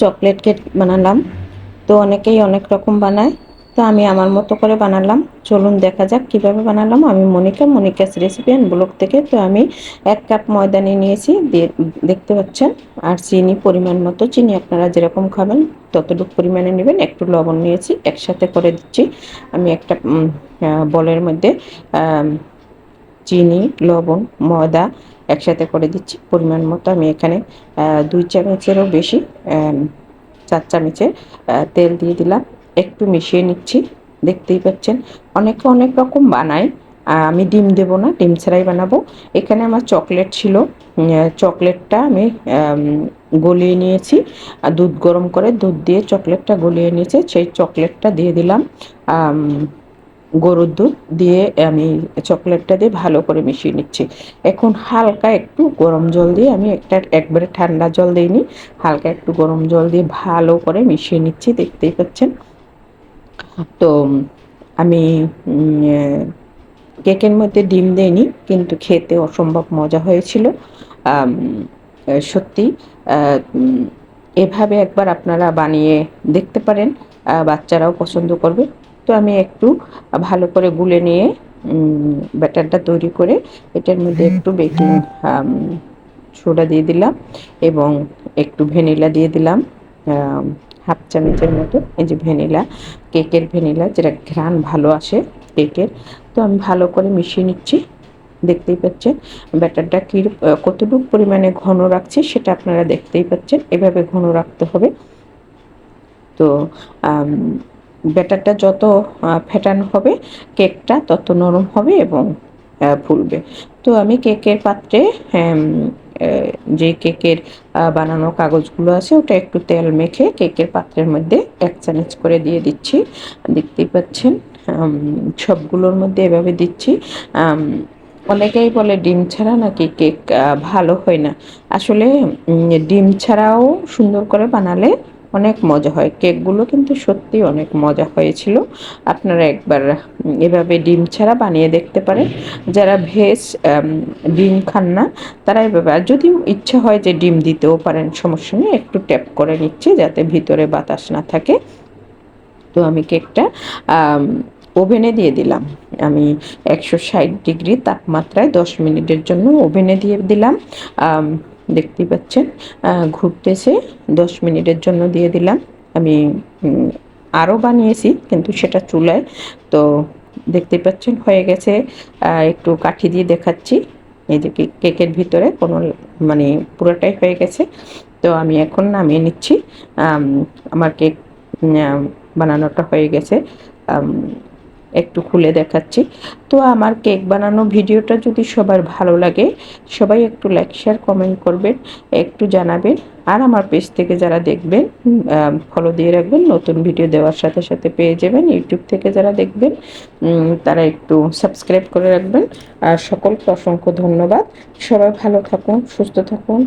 Chocolate cake বানালাম। তো অনেকেই অনেক রকম বানায়। তো আমি আমার মতো করে বানালাম। চলুন দেখা যাক কীভাবে বানালাম। আমি Monica, Monica's recipe and blog থেকে তো আমি এক কাপ ময়দা নিয়ে নিয়েছি। দেখতে পাচ্ছেন? আর চিনি পরিমাণ মতো। চিনি আপনারা যেরকম খাবেন, ততটুকু পরিমাণে নেবেন। একটু লবণ নিয়েছি, একসাথে করে দিচ্ছি। আমি একটা বলের মধ্যে চিনি, লবণ, ময়দা একসাথে করে দিচ্ছি। পরিমাণ মতো আমি এখানে দুই চামচেরও বেশি চার চামচের তেল দিয়ে দিলাম। একটু মিশিয়ে নিচ্ছি, দেখতেই পাচ্ছেন। অনেকে অনেক রকম বানায় আমি ডিম দেব না, ডিম ছাড়াই বানাবো। এখানে আমার চকলেট ছিল চকলেটটা আমি গলিয়ে নিয়েছি। দুধ গরম করে দুধ দিয়ে চকলেটটা গলিয়ে নিয়েছি, সেই চকলেটটা দিয়ে দিলাম। গরুর দুধ দিয়ে আমি চকলেটটা দিয়ে ভালো করে মিশিয়ে নিচ্ছি। এখন হালকা একটু গরম জল দিয়ে আমি একটা একবারে ঠান্ডা জল দিইনি হালকা একটু গরম জল দিয়ে ভালো করে মিশিয়ে নিচ্ছি, দেখতেই পাচ্ছেন। তো, আমি কেকের মধ্যে ডিম দেয়নি কিন্তু খেতে অসম্ভব মজা হয়েছিল। সত্যি এভাবে একবার আপনারা বানিয়ে দেখতে পারেন বাচ্চারাও পছন্দ করবে। তো আমি একটু ভালো করে গুলে নিয়ে ব্যাটারটা তৈরি করে এটার মধ্যে একটু বেকিং সোডা দিয়ে দিলাম এবং একটু ভ্যানিলা দিয়ে দিলাম হাফ চামচের মতো। এই যে ভ্যানিলা, কেকের ভ্যানিলা, যেটা ঘ্রাণ ভালো আসে কেকের। তো আমি ভালো করে মিশিয়ে নিচ্ছি, দেখতেই পাচ্ছেন। ব্যাটারটা কী, কতটুকু পরিমাণে ঘন রাখছি সেটা আপনারা দেখতেই পাচ্ছেন। এভাবে ঘন রাখতে হবে। তো ব্যাটারটা যত ফেটানো হবে, কেকটা তত নরম হবে এবং ফুলবে। তো আমি কেকের পাত্রে যে কেকের বানানো কাগজগুলো আছে, ওটা একটু তেল মেখে কেকের পাত্রের মধ্যে এক চামচ করে দিয়ে দিচ্ছি। দেখতেই পাচ্ছেন সবগুলোর মধ্যে এভাবে দিচ্ছি। অনেকেই বলে ডিম ছাড়া নাকি কেক ভালো হয় না। আসলে ডিম ছাড়াও সুন্দর করে বানালে অনেক মজা হয়। কেকগুলো কিন্তু সত্যি অনেক মজা হয়েছিল। আপনারা একবার এভাবে ডিম ছাড়া বানিয়ে দেখতে পারেন। যারা ভেজ ডিম খান না, তারা এভাবে, আর যদি ইচ্ছা হয় যে ডিম দিতেও পারেন, সমস্যা নেই, একটু ট্যাপ করে নিচ্ছে যাতে ভিতরে বাতাস না থাকে। তো আমি কেকটা ওভেনে দিয়ে দিলাম। আমি একশো ষাট ডিগ্রি তাপমাত্রায় দশ মিনিটের জন্য ওভেনে দিয়ে দিলাম। দেখতেই পাচ্ছেন ঘুরতেছে, দশ মিনিটের জন্য দিয়ে দিলাম। আমি আরও বানিয়েছি, কিন্তু সেটা চুলায়। তো দেখতেই পাচ্ছেন, হয়ে গেছে। একটু কাঠি দিয়ে দেখাচ্ছি। এই যে কেকের ভিতরে কোনো মানে পুরোটাই হয়ে গেছে। তো আমি এখন নামিয়ে নিচ্ছি। আমার কেক বানানোটা হয়ে গেছে। একটু খুলে দেখাচ্ছি। তো আমার কেক বানানো ভিডিওটা যদি সবার ভালো লাগে, সবাই একটু লাইক শেয়ার কমেন্ট করবেন, একটু জানাবেন। আর আমার পেজ থেকে যারা দেখবেন ফলো দিয়ে রাখবেন, নতুন ভিডিও দেওয়ার সাথে সাথে পেয়ে যাবেন। ইউটিউব থেকে যারা দেখবেন তারা একটু সাবস্ক্রাইব করে রাখবেন। আর সকলকে অসংখ্য ধন্যবাদ। সবাই ভালো থাকুন, সুস্থ থাকুন।